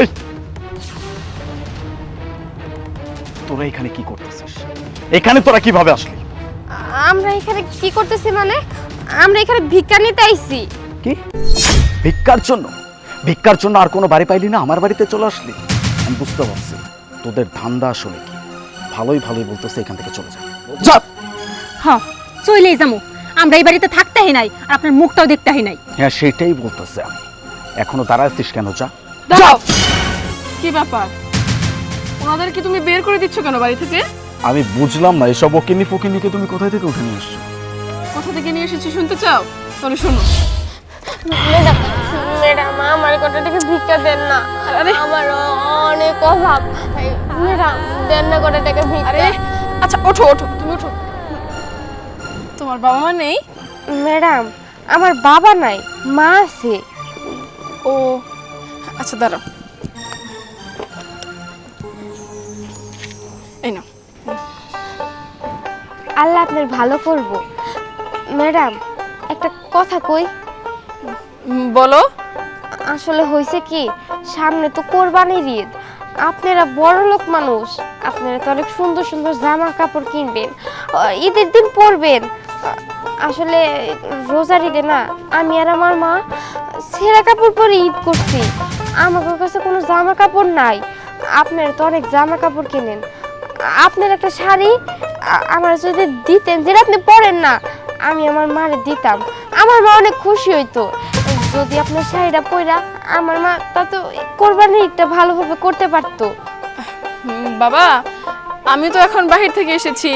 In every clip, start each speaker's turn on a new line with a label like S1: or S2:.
S1: এই! তোরা এখানে কি করতেছিস? এখানে তোরা কীভাবে আসলি?
S2: আমরা এখানে কি করতেছি মানে? আমরা এখানে ভিক্ষা নিতে আইছি।
S1: কি? ভিক্ষার জন্য? ভিক্ষার জন্য আর কোনো বাড়ি পাইলি না? আমার বাড়িতে চলে আসলি? আমি বুঝতে পারছি। তোদের ধান্দা আসলে কি? ভালোই ভালোই বলতেছে এখান থেকে চলে যা। যা!
S3: হ চইলেই যামু। আমরা এই বাড়িতে থাকতেই নাই আর আপনার মুখটাও দেখতেই নাই।
S1: হ্যাঁ সেটাই বলতেছে আমি। এখনও দাঁড়াচ্ছিস কেন? যা।
S4: দাঁড়াও। কি ব্যাপার? ওনাদের কি তুমি বের করে দিচ্ছ কেন বাড়ি থেকে?
S1: আমি বুঝলাম না এসব ওকিনি ফকিনিকে তুমি কোথায় থেকে উঠে নিয়ে আসছো
S4: কোথা থেকে নিয়ে এসেছি শুনতে চাও? তাহলে শোনো।
S2: ম্যাডাম ম্যাডাম আমার কটা থেকে ভিক্ষা দেন না।
S4: আরে।
S2: আমার অনেক অভাব। ম্যাডাম দেন না কটা টাকা ভিক্ষা।
S4: আচ্ছা ওঠো ওঠো তুমি ওঠো। তোমার বাবা মা নেই?
S2: ম্যাডাম আমার বাবা নাই মা আছে।
S4: ও আচ্ছা দাঁড়াও। এই নাও।
S2: আল্লাহ আপনার ভালো করব। ম্যাডাম একটা কথা কই?
S4: বলো।
S2: আসলে হয়েছে কি সামনে তো কোরবানির ঈদ। আপনারা বড় লোক মানুষ আপনারা তো অনেক সুন্দর সুন্দর জামা কাপড় কিনবেন ঈদের দিন পরবেন। আসলে রোজার ঈদে না আমি আর আমার মা ছেঁড়া কাপড় পরে ঈদ করছি। আমার কাছে কোনো জামা কাপড় নাই। আপনারা তো অনেক জামা কাপড় কেনেন। আপনার একটা শাড়ি আমার যদি দিতেন যেটা আপনি পরেন না আমি আমার মারে দিতাম। আমার মা অনেক খুশি হইতো। যদি আপনার শাড়িটা পরা আমার মা তা তো কোরবানি ঈদটা ভালোভাবে করতে পারতো।
S4: বাবা আমি তো এখন বাহির থেকে এসেছি।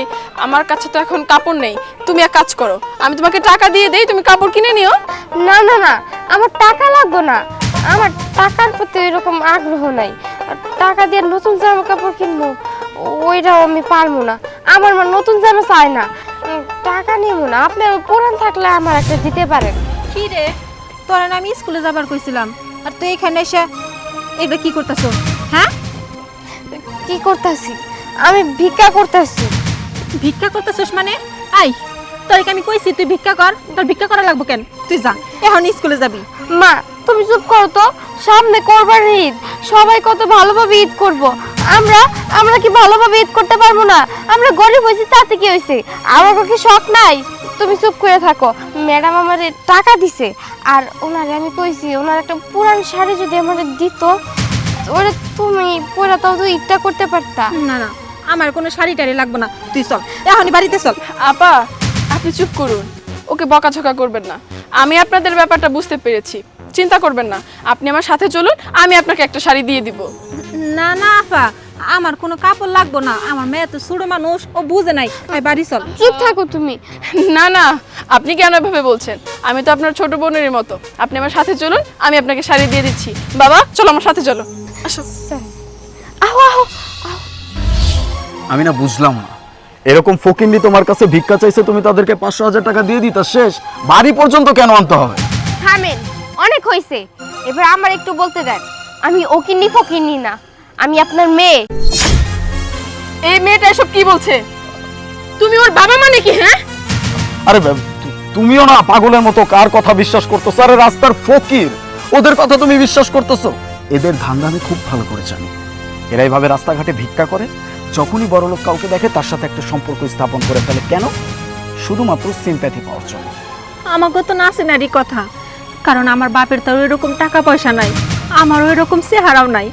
S4: আমার কাছে তো এখন কাপড় নেই। তুমি এক কাজ করো আমি তোমাকে টাকা দিয়ে দেই তুমি কাপড় কিনে নিও।
S2: না না না আমার টাকা লাগবে না। আমার টাকার প্রতি এরকম আগ্রহ নাই। আর টাকা দিয়ে নতুন জামা কাপড় কিনবো ওইটাও আমি পারব না। আমার মা নতুন জামা চায় না। টাকা নেব না। আপনার পুরান থাকলে আমার একটা দিতে পারেন।
S3: কি রে? তোরা না আমি স্কুলে যাবার কইছিলাম। আর তুই এখানে এসে এটা কি করতেছো? হ্যাঁ?
S2: কি করতেছি? আমি ভিক্ষা করতেছি।
S3: ভিক্ষা করতেছিস মানে? আই তোরকে আমি কইছি তুই ভিক্ষা কর। তোর ভিক্ষা করা লাগবো কেন? তুই যা এখন স্কুলে যাবি।
S2: মা তুমি চুপ করো তো। সামনে কোরবানির ঈদ। সবাই কত ভালোভাবে ঈদ করব। আমরা আমরা কি ভালোভাবে ঈদ করতে পারব না? আমরা গরিব হয়েছি, তাতে কি হয়েছে? আমার কি শখ নাই। তুমি চুপ করে থাকো। ম্যাডাম আমাদের টাকা দিছে। আর ওনারে আমি কইছি, ওনার একটা পুরান শাড়ি যদি আমাদের দিত ওটা তুমি পরে তাও তো ঈদটা করতে পারতা।
S3: না না, আমার কোনো শাড়ি টাড়ি লাগবে না। তুই চল, এখনই বাড়িতে চল।
S4: আপা, আপনি চুপ করুন। ওকে বকাঝকা করবেন না। আমি আপনাদের ব্যাপারটা বুঝতে পেরেছি। চিন্তা করবেন না। আপনি আমার সাথে চলুন আমি আপনাকে একটা শাড়ি দিয়ে দিব।
S3: না না আপা আমার কোনো কাপড় লাগবো না। আমার মেয়ে তো ছোট মানুষ ও বুঝে নাই। আই বাড়ি চল।
S2: চুপ থাকো তুমি।
S4: না না আপনি কেন এভাবে বলছেন? আমি তো আপনার ছোট বোনেরই মতো। আপনি আমার সাথে চলুন আমি আপনাকে শাড়ি দিয়ে দিচ্ছি। বাবা চলো আমার সাথে চলো। আসো।
S2: আহো আহো
S1: আমি না বুঝলাম না। এরকম ফকিন্নি তোমার কাছে ভিক্ষা চাইছে তুমি তাদেরকে পাঁচশো হাজার টাকা দিয়ে দিতা শেষ। বাড়ি পর্যন্ত কেন আনতে হবে?
S2: থামেন। হয়েছে এবার আমার একটু বলতে দেন আমি ওকিন্নি ফকিন্নি না আমি আপনার মেয়ে।
S4: এই মেয়েটা এসব কি বলছে? তুমি ওর বাবা মানে কি হ্যাঁ?
S1: আরে তুমিও না পাগলের মতো কার কথা বিশ্বাস করতেছো? আরে রাস্তার ফকির ওদের কথা তুমি বিশ্বাস করতেছো? এদের ধান্দা আমি খুব ভালো করে জানি। এরা এইভাবে রাস্তাঘাটে ভিক্ষা করে যখনই বড় লোক কাউকে দেখে তার সাথে একটা সম্পর্ক স্থাপন করে ফেলে। কেন? শুধুমাত্র সিম্প্যাথি পাওয়ার জন্য।
S3: আমাকে তো না সিনারি কথা। কারণ আমার বাপের তো এরকম টাকা পয়সা নাই, আমারও এরকম চেহারাও নাই।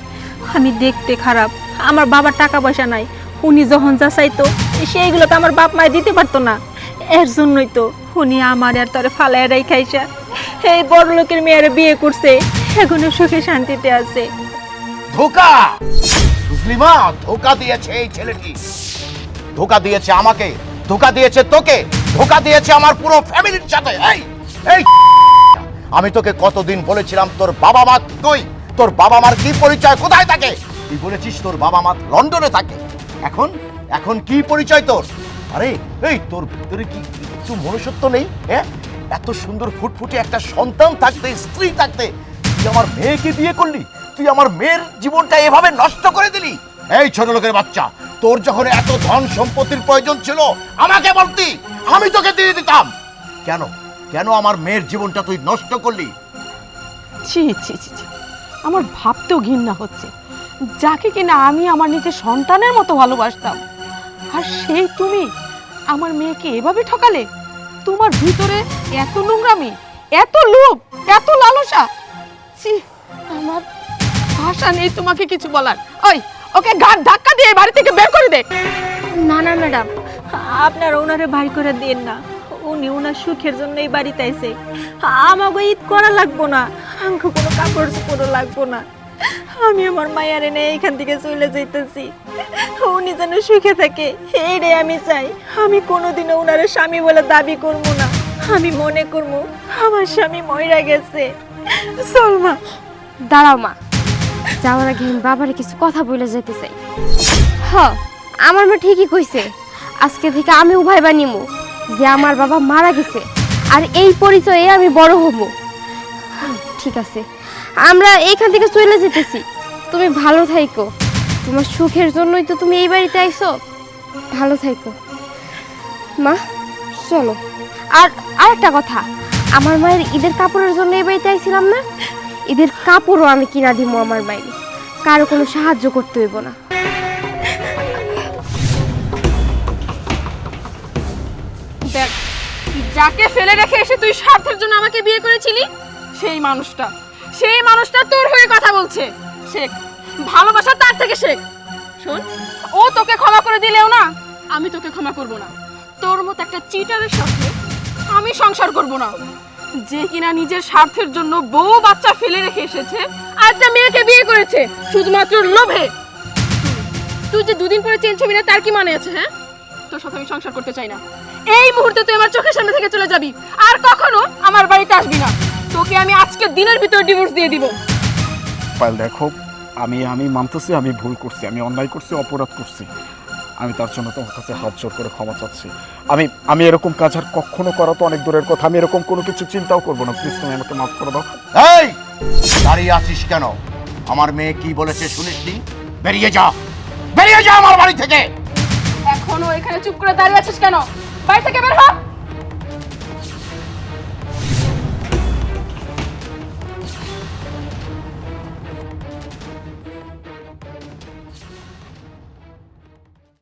S3: আমি দেখতে খারাপ, আমার বাবার টাকা পয়সা নাই, উনি যখন যা চাইতো সেইগুলো তো আমার বাপ মায় দিতে পারতো না। এর জন্যই তো উনি আমার আর তোরে ফালায় রাই খাইছে এই বড় লোকের মেয়ের বিয়ে করছে, এখনও সুখে শান্তিতে আছে।
S5: ধোকা! বুঝলি মা, ধোকা দিয়েছে এই ছেলেটি। ধোকা দিয়েছে আমাকে, ধোকা দিয়েছে তোকে, ধোকা দিয়েছে আমার পুরো ফ্যামিলির সাথে। এই এই আমি তোকে কতদিন বলেছিলাম তোর বাবা মা কই তোর বাবা মার কি পরিচয়? কোথায় থাকে? তুই বলেছিস তোর বাবা মা লন্ডনে থাকে। এখন? এখন কি পরিচয় তোর? আরে, এই তোর ভিতরে কি কিছু মনুষ্যত্ব নেই? হ্যাঁ? এত সুন্দর ফুটফুটে একটা সন্তান থাকতে, স্ত্রী থাকতে, তুই আমার মেয়েকে বিয়ে করলি? তুই আমার মেয়ের জীবনটা এভাবে নষ্ট করে দিলি? এই ছোট লোকের বাচ্চা, তোর যখন এত ধন সম্পত্তির প্রয়োজন ছিল, আমাকে বলতি, আমি তোকে দিয়ে দিতাম। কেন? কেন আমার মেয়ের জীবনটা তুই নষ্ট করলি?
S4: ছি ছি ছি ছি।
S6: আমার ভাবতেও ঘৃণা হচ্ছে। যাকে কিনা আমি আমার নিজের সন্তানের মতো ভালোবাসতাম। আর সেই তুমি আমার মেয়েকে এভাবে ঠকালে? তোমার ভিতরে এত নোংরামি এত লোভ এত লালসা। ছি আমার ভাষা নেই তোমাকে কিছু বলার। ওই ওকে ঘাট ধাক্কা দিয়ে বাড়ি থেকে বের করে দে।
S3: না না ম্যাডাম আপনার ওনারে বাড়ি করে দিন না। উনি ওনার সুখের জন্য এই বাড়িতে আইছে। আমাকে ঈদ করা লাগবো না আমাকে কোনো কাপড় চোপড়ও লাগবো না। আমি আমার মায়ের এনে এইখান থেকে চলে যাইতেছি। উনি যেন সুখে থাকে, এইটাই আমি চাই। আমি কোনোদিনও ওনারে স্বামী বলে দাবি করব না। আমি মনে করব, আমার স্বামী ময়রা গেছে। সলমা
S2: দাঁড়াও মা। যাওয়ার আগে আমি বাবারে কিছু কথা বলে যেতে চাই। হ, আমার মা ঠিকই কইছে। আজকে থেকে আমি উভয় বানিমু। যে আমার বাবা মারা গেছে। আর এই পরিচয়ে আমি বড় হব। ঠিক আছে, আমরা এইখান থেকে চলে যেতেছি। তুমি ভালো থাইকো। তোমার সুখের জন্যই তো তুমি এই বাড়িতে আইছো। ভালো থাইকো। মা, চলো। আর আরেকটা কথা, আমার মায়ের ঈদের কাপড়ের জন্য এই বাড়িতে আইছিলাম না? ঈদের কাপড়ও আমি কিনা দিব আমার মায়ের। কারও কোনো সাহায্য করতে হইব না।
S4: দেখ যাকে ফেলে রেখে এসে তুই স্বার্থের জন্য আমাকে বিয়ে করেছিলি? সেই মানুষটা। সেই মানুষটা তোর হয়ে কথা বলছে। শেখ, ভালোবাসা তার থেকে শেখ। শোন, ও তোকে ক্ষমা করে দিলেও না, আমি তোকে ক্ষমা করব না। তোর মতো একটা চিটারের সাথে আমি সংসার করব না। যে কিনা নিজের স্বার্থের জন্য বউ বাচ্চা ফেলে রেখে এসেছে আর একটা মেয়েকে বিয়ে করেছে, শুধুমাত্র লোভে। তুই যে দুদিন পরে চেঞ্জ হবি না, তার কি মানে আছে হ্যাঁ? তোর সাথে আমি সংসার করতে চাই না। এই মুহূর্তে তুই আমার চোখের সামনে থেকে চলে যাবি। আর কখনো আমার বাড়িতে আসবি না। তোকে আমি আজকে দিনের ভিতর ডিভোর্স দিয়ে দিব।
S1: পায়েল দেখো আমি আমি মানতেছি আমি ভুল করছি আমি অন্যায় করছি অপরাধ করছি। আমি তার জন্য তোমার কাছে হাত জোর করে ক্ষমা চাচ্ছি। আমি আমি এরকম কাজ আর কখনো করা তো অনেক দূরের কথা। আমি এরকম কোনো কিছু চিন্তাও করব না। প্লিজ তুমি আমাকে মাফ করে দাও।
S5: এই দাঁড়িয়ে আছিস কেন? আমার মেয়ে কি বলেছে শুনিসনি? বেরিয়ে যা! বেরিয়ে যা আমার বাড়ি থেকে!
S4: এখনও এখানে চুপ করে দাঁড়িয়ে আছিস কেন? বাড়ি থেকে বের হ!